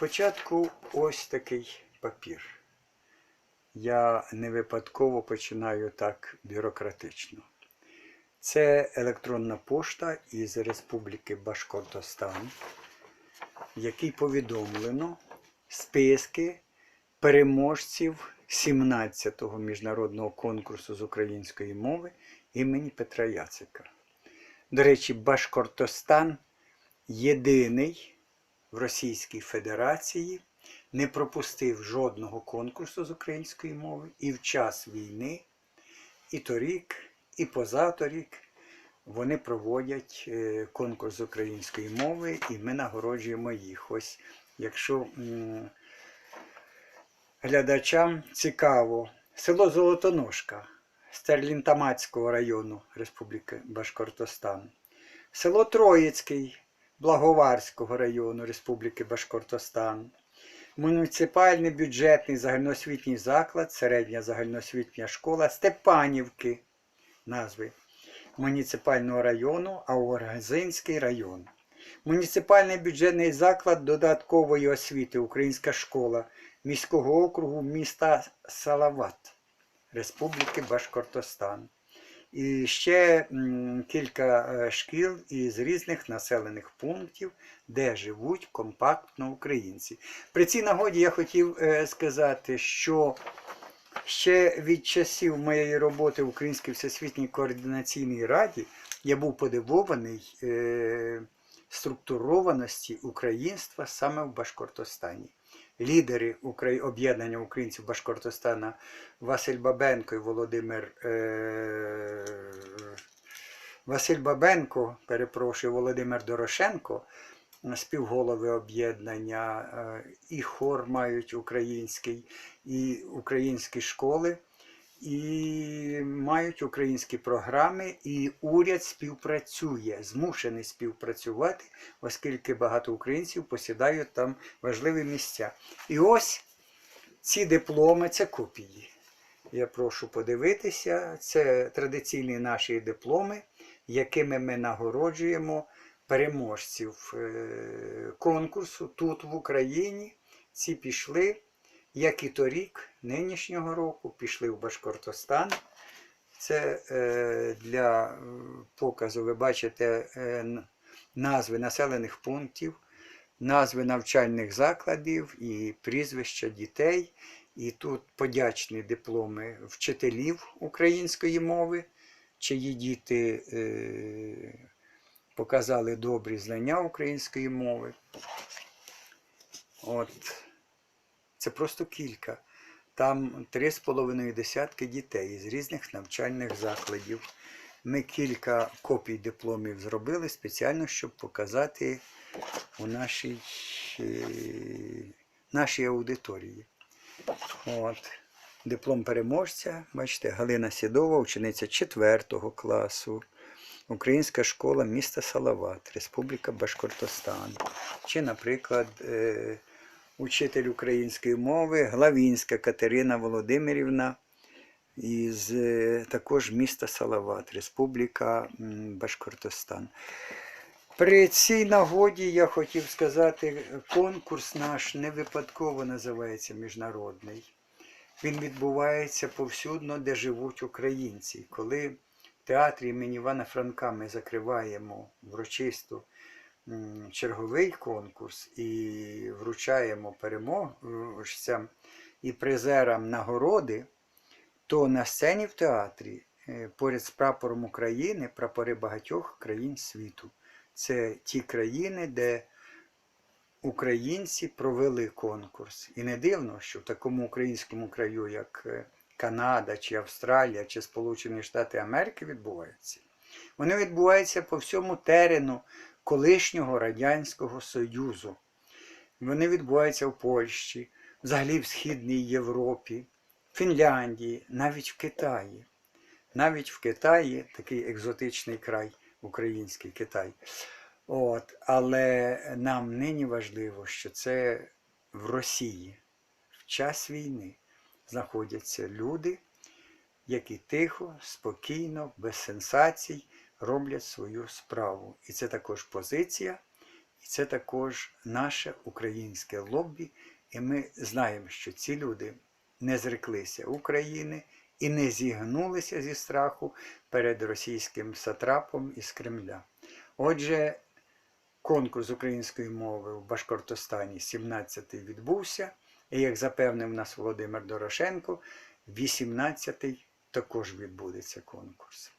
Спочатку ось такий папір. Я не випадково починаю так бюрократично. Це електронна пошта із Республіки Башкортостан, в якій повідомлено списки переможців 17-го міжнародного конкурсу з української мови імені Петра Яцика. До речі, Башкортостан єдиний в Російській Федерації не пропустив жодного конкурсу з української мови і в час війни, і торік, і позаторік вони проводять е, конкурс з української мови, і ми нагороджуємо їх. Ось якщо глядачам цікаво, село Золотоножка Стерлінтамацького району Республіки Башкортостан, село Троїцький Благоварського району Республіки Башкортостан, муніципальний бюджетний загальноосвітній заклад, середня загальноосвітня школа Степанівки, назви муніципального району, Аоргазинський район. Муніципальний бюджетний заклад додаткової освіти Українська школа міського округу міста Салават Республіки Башкортостан. І ще кілька е, шкіл із різних населених пунктів, де живуть компактно українці. При цій нагоді я хотів е, сказати, що ще від часів моєї роботи в Українській Всесвітній координаційній раді я був подивований е, структурованості українства саме в Башкортостані. Лідери об'єднання українців Башкортостана Василь Бабенко і Володимир е, Василь Бабенко, перепрошую, Володимир Дорошенко, співголови об'єднання, е, і хор мають український, і українські школи, і мають українські програми, і уряд співпрацює, змушений співпрацювати, оскільки багато українців посідають там важливі місця. І ось ці дипломи це копії. Я прошу подивитися. Це традиційні наші дипломи, якими ми нагороджуємо переможців е, конкурсу тут в Україні. Ці пішли, як і торік, нинішнього року, пішли в Башкортостан. Це е, для показу ви бачите е, назви населених пунктів, назви навчальних закладів і прізвища дітей. І тут подячні дипломи вчителів української мови, чиї діти е, показали добрі знання української мови. От. Це просто кілька. Там три з половиною десятки дітей з різних навчальних закладів. Ми кілька копій дипломів зробили спеціально, щоб показати у нашій, е, нашій аудиторії. От. Диплом переможця, бачите, Галина Сідова, учениця 4 класу. Українська школа міста Салават, Республіка Башкортостан. Чи, наприклад, е, учитель української мови Главінська Катерина Володимирівна із е, також міста Салават, Республіка Башкортостан. При цій нагоді я хотів сказати, конкурс наш не випадково називається міжнародний. Він відбувається повсюдно, де живуть українці. Коли в театрі імені Івана Франка ми закриваємо врочисто м, черговий конкурс і вручаємо переможцям і призерам нагороди, то на сцені в театрі е, поряд з прапором України прапори багатьох країн світу. Це ті країни, де українці провели конкурс. І не дивно, що в такому українському краю, як е, Канада, чи Австралія, чи Сполучені Штати Америки відбуваються. Вони відбуваються по всьому терену колишнього Радянського Союзу. Вони відбуваються в Польщі, взагалі в Східній Європі, Фінляндії, навіть в Китаї. Навіть в Китаї такий екзотичний край, український Китай. От, але нам нині важливо, що це в Росії в час війни знаходяться люди, які тихо, спокійно, без сенсацій роблять свою справу. І це також позиція І це також наше українське лобі. І ми знаємо, що ці люди не зреклися України і не зігнулися зі страху перед російським сатрапом із Кремля. Отже, конкурс української мови в Башкортостані 17-й відбувся, і як запевнив нас Володимир Дорошенко, 18-й також відбудеться конкурс.